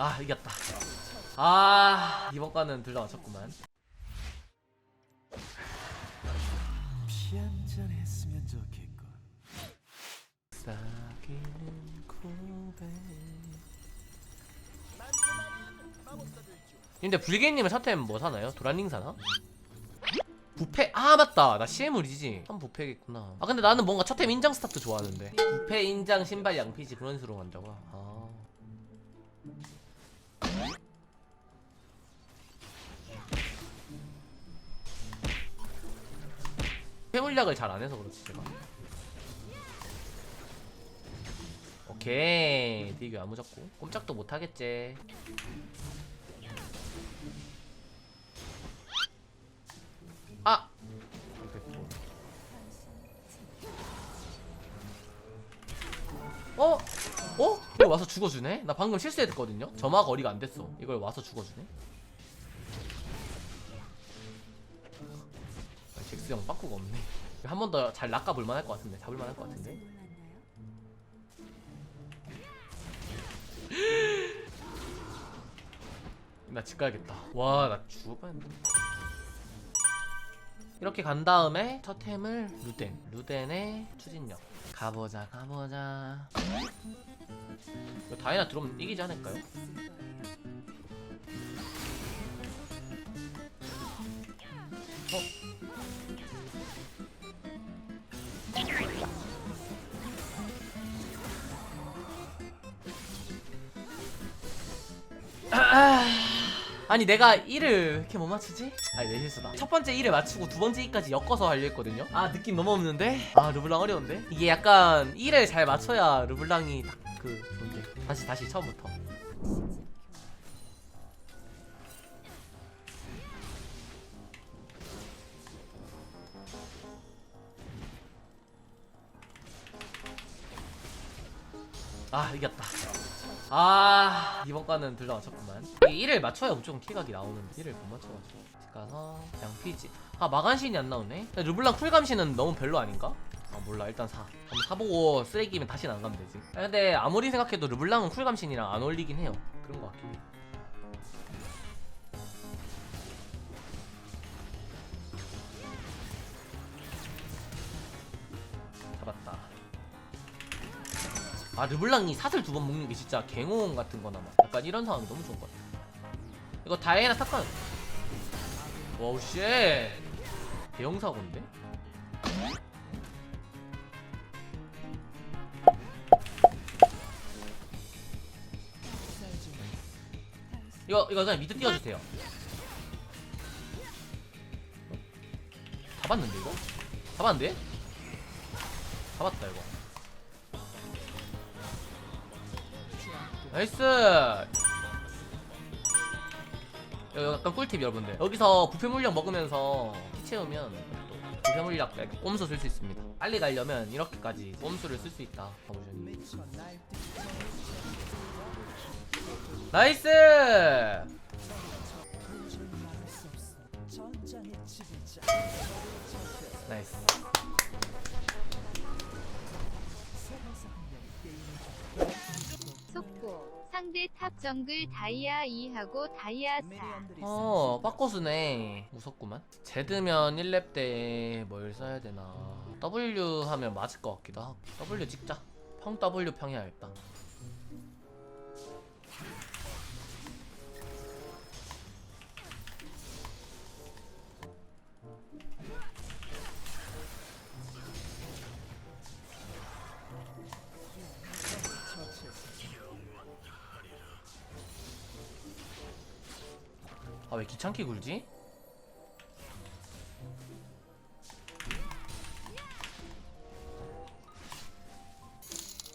아 이겼다. 아 이번 거는 둘 다 맞췄구만. 근데 불개님은 첫템 뭐 사나요? 도란링 사나? 부패? 아 맞다. 나 CM을이지 참 부패겠구나. 아 근데 나는 뭔가 첫템 인장 스타트 좋아하는데. 부패 인장 신발 양피지 그런 식으로 간다고? 아 회물약을 잘 안 해서 그렇지 제가 오케이 디교 안 무졌고 꼼짝도 못 하겠지 아. 어? 어? 이걸 와서 죽어주네? 나 방금 실수했거든요? 점화 거리가 안 됐어 이걸 와서 죽어주네? 아, 잭스 형 빠꾸가 없네 한 번 더 잘 낚아볼 만 할 것 같은데 잡을 만 할 것 같은데 나 집 가야겠다. 와, 나 뻔했네. 이렇게 간 다음에 첫 템을 루덴. 루덴의 추진력. 가보자, 가보자. 다이나 들어오면 이기지 않을까요? 어? 아니 내가 1을 왜 이렇게 못 맞추지? 아니 내 실수다 첫 번째 1을 맞추고 두 번째 2까지 엮어서 하려 했거든요 아 느낌 너무 없는데? 아 르블랑 어려운데? 이게 약간 1을 잘 맞춰야 르블랑이 딱그 좋은데 다시 다시 처음부터 아 이겼다. 아 이번 거는 둘 다 맞췄구만. 이게 1을 맞춰야 무조건 킬각이 나오는데 1을 못 맞춰가지고. 집 가서 양피지. 아 마간신이 안 나오네? 르블랑 쿨감신은 너무 별로 아닌가? 아 몰라. 일단 사. 한번 사보고 쓰레기면 다시는 안 가면 되지. 아, 근데 아무리 생각해도 르블랑은 쿨감신이랑 안 어울리긴 해요. 그런 거 같긴 해 아 르블랑이 사슬 두 번 먹는 게 진짜 갱호원 같은 거나 막 약간 이런 상황이 너무 좋은 것 같아 이거 다이애나 사건 와우 쉣 대형 사고인데? 이거 이거 그냥 미드 띄워주세요 잡았는데 이거? 잡았는데? 잡았다 이거 나이스. 약간 꿀팁 여러분들. 여기서 부패 물약 먹으면서 피 채우면 또 부패 물약 꼼수 쓸 수 있습니다. 빨리 가려면 이렇게까지 꼼수를 쓸 수 있다. 가보셨니 나이스! 나이스 상대 탑 정글 다이아 2하고 다이아 4 어 빠꼬스네. 무섭구만. 제드면 1렙 때 뭘 써야 되나. W 하면 맞을 것 같기도 하고. W 찍자. 평 W 평이야 일 왜 귀찮게 굴지?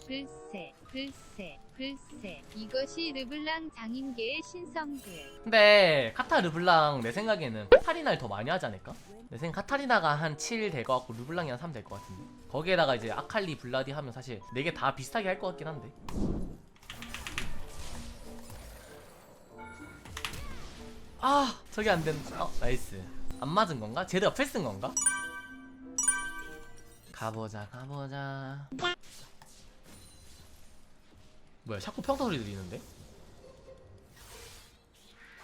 글쎄 글쎄 글쎄 이것이 르블랑 장인계의 신성들 근데 카타 르블랑 내 생각에는 카타리나를 더 많이 하지 않을까? 내 생각 카타리나가 한 7 될 것 같고 르블랑이 한 3 될 것 같은데 거기에다가 이제 아칼리 블라디 하면 사실 4개 다 비슷하게 할 것 같긴 한데 아 저게 안 된다 어 나이스 안 맞은 건가? 옆에 쓴 건가? 가보자 가보자 뭐야 샤코 평타 소리 들리는데?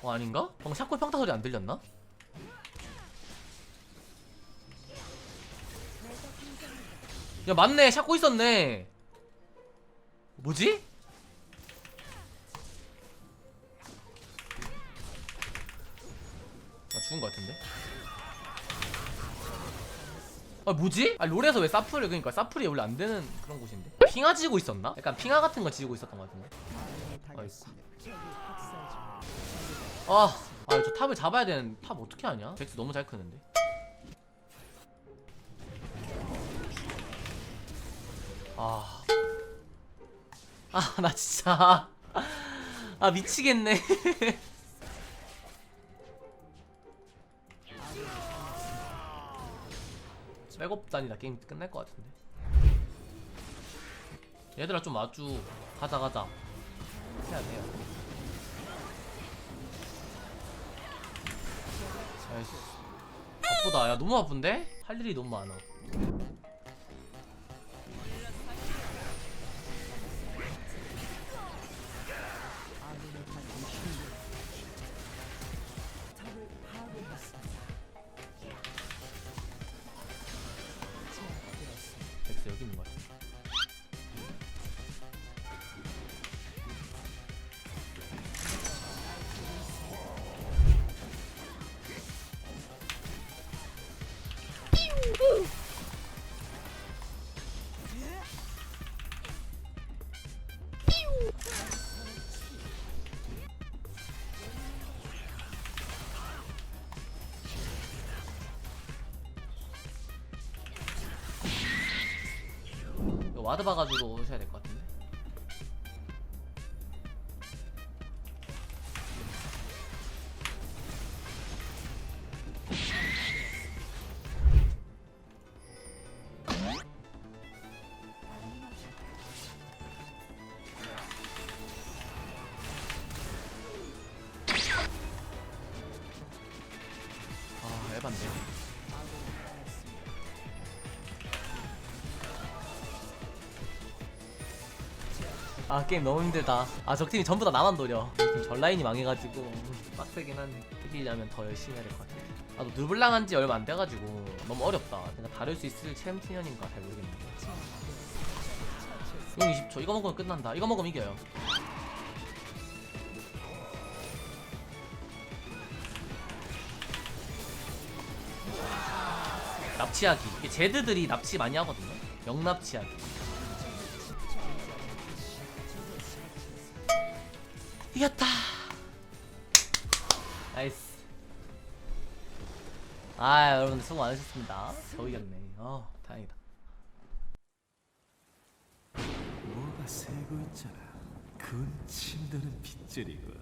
어 아닌가? 방금 샤코의 평타 소리 안 들렸나? 야 맞네 샤코 있었네 뭐지? 아 뭐지? 아 롤에서 왜 사프를 그러니까 사프리 원래 안 되는 그런 곳인데 핑하 지고 있었나? 약간 핑하 같은 거 지고 있었던 것 같은데 아, 아, 저 탑을 잡아야 되는 탑 어떻게 하냐? 잭스 너무 잘 크는데. 아, 아, 나 진짜 아 미치겠네. 백업 단이다 게임 끝날 것 같은데. 얘들아 좀 와주. 가자 가자. 해야 돼요. 나이스. 바쁘다. 야 너무 바쁜데? 할 일이 너무 많아. 와드 봐가지고 오셔야 될 것 같은데. 아 게임 너무 힘들다. 아 적팀이 전부 다 나만 노려. 지금 전 라인이 망해가지고 빡세긴 한데 이기려면 더 열심히 해야 될 것 같아 아너 누블랑 한지 얼마 안 돼가지고 너무 어렵다. 내가 다룰 수 있을 챔피언인가 잘 모르겠는데. 용 20초. 이거 먹으면 끝난다. 이거 먹으면 이겨요. 납치하기. 이게 제드들이 납치 많이 하거든요. 영납치하기 이겼다. 나이스. 아 여러분들 수고 많으셨습니다. 저 이겼네. 어 다행이다. 뭐가 새고 있잖아. 군 침도는 빗줄이고